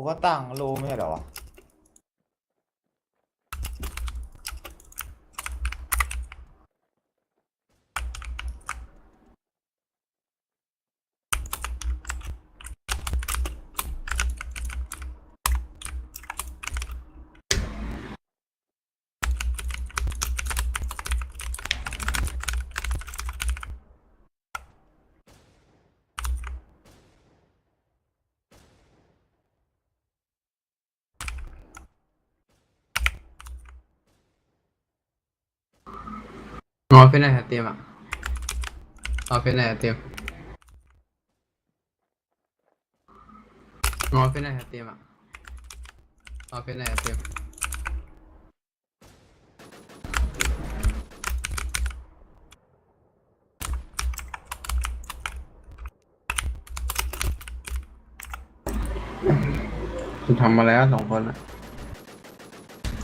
กูก็ตั้งรูไม่ใช่เหรอวะ อ๋อเป็นอะไรเตรียมอะอ๋อเป็นอะไรเตรียมอ๋อเป็นอะไรเตรียมอะอ๋อเป็นอะไรเตรียมคุณทำมาแล้วสองคนอะ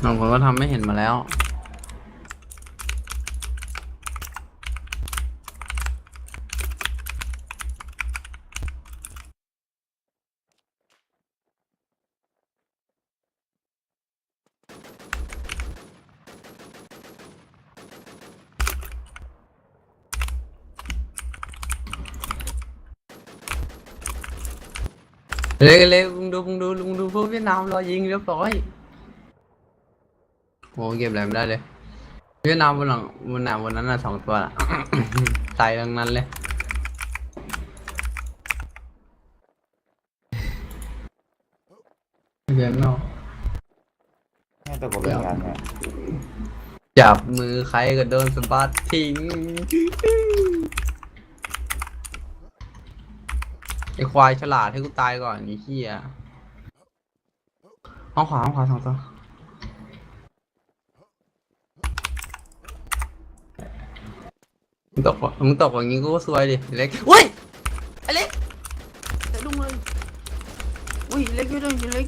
สองคนก็ทำไม่เห็นมาแล้ว เร็วเร็วมึงดูมึงดูมึงดูพวกเวียดนามรอยิงเรียบร้อยโหเก็บอะไรไม่ได้เลย เวียดนามบนหลังบนหน้าบนนั้นน่ะสองตัวละตายทั้งนั้นเลยเวียดนามให้ตัวกูเป็นกันเนี่ยจับมือใครก็โดนสะบัดทิ้ง ไอควายฉลาดให้กูตายก่อนไอ้เหี้ยห้องขวาห้องขวาสองตัวมึงตกวะมึงตกอย่างงี้กูก็ซวยดิเล็กอุ้ยไอเล็กไอ้ดุ้งเลยอุ้ยเล็กช่วยด้วยเล็ก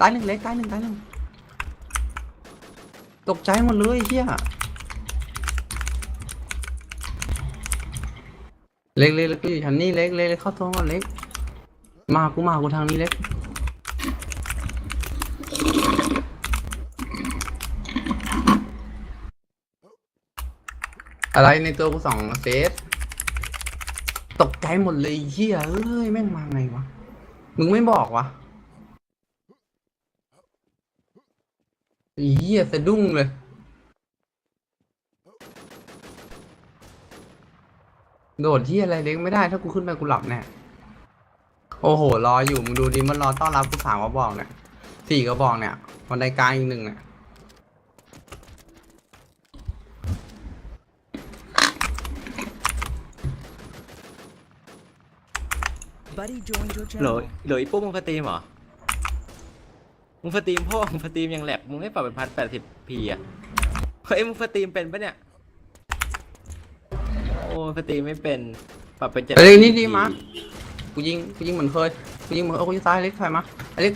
ตายหนึ่งเล็กตายหนึ่งตายหนึ่งตกใจหมดเลยไอ้เฮีย เล็กเล็กเล็กอยู่ชั้นนี้เล็กเล็กเล็กเข้าตัวก่อนเล็ก มากูมากูทางนี้เล็กอะไรในตัวกูสองเซตตกใจหมดเลยเฮียเอ้ยแม่งมาไงวะ มึงไม่บอกวะเฮียสะดุ้งเลย โดดที่อะไรเล็กไม่ได้ ถ้ากูขึ้นไปกูหลับแน่โอ้โห รออยู่ มึงดูดิมันรอต้อนรับกูสามกระบอกเนี่ยสี่กระบอกเนี่ยวันใดกลางอีกหนึ่งเนี่ย Buddy joined your เหลอ channel. เหลออีปุ๊บมึงสตรีมเหรอ มึงสตรีมพ่อมึงสตรีมยังแหลกมึงไม่ปรับเป็นพันแปดสิบพีอะ เฮ้ยมึงสตรีมเป็นปะเนี่ยโอ้ สตรีมไม่เป็น ปรับเป็นเจ็ดเอ้ยนี่ดีมากูยิงกูยิงเหมือนเคยกูยิงเหมือนเออกูจะตายเล็กถอยมาอเล็ก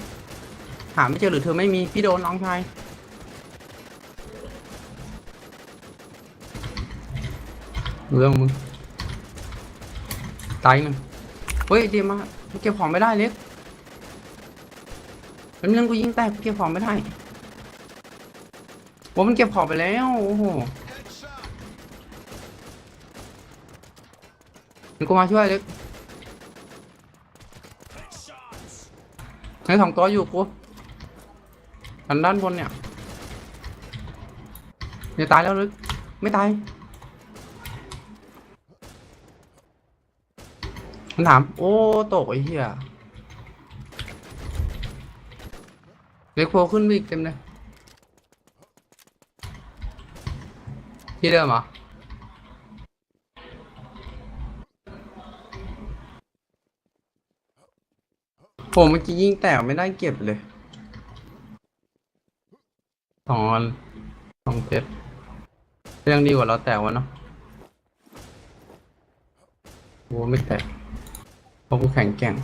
หาไม่เจอหรือเธอไม่มีพี่โดนน้องชายเรื่องมึงตายอีกหนึ่งเฮ้ยเดี๋ยวมาเก็บของไม่ได้เล็กเป็นเรื่องกูยิงแตกกูเก็บของไม่ได้ว่ามันเก็บของไปแล้วโอ้โหมัน กูมาช่วยเล็กให้สองตัวอยู่กูอันด้านบนเนี่ยจะตายแล้วลึก ไม่ตาย มันถาม โอ้ตกไอ้เหี้ยเล็กโพขึ้นไปอีกเต็มเลยที่เดิมเหรอ ผมเมื่อกี้ยิงแตกไม่ได้เก็บเลยสองอันสองเจ็ดยังดีกว่าเราแตกวะเนาะโอ้ไม่แตกเพราะกูแข็งแกร่ง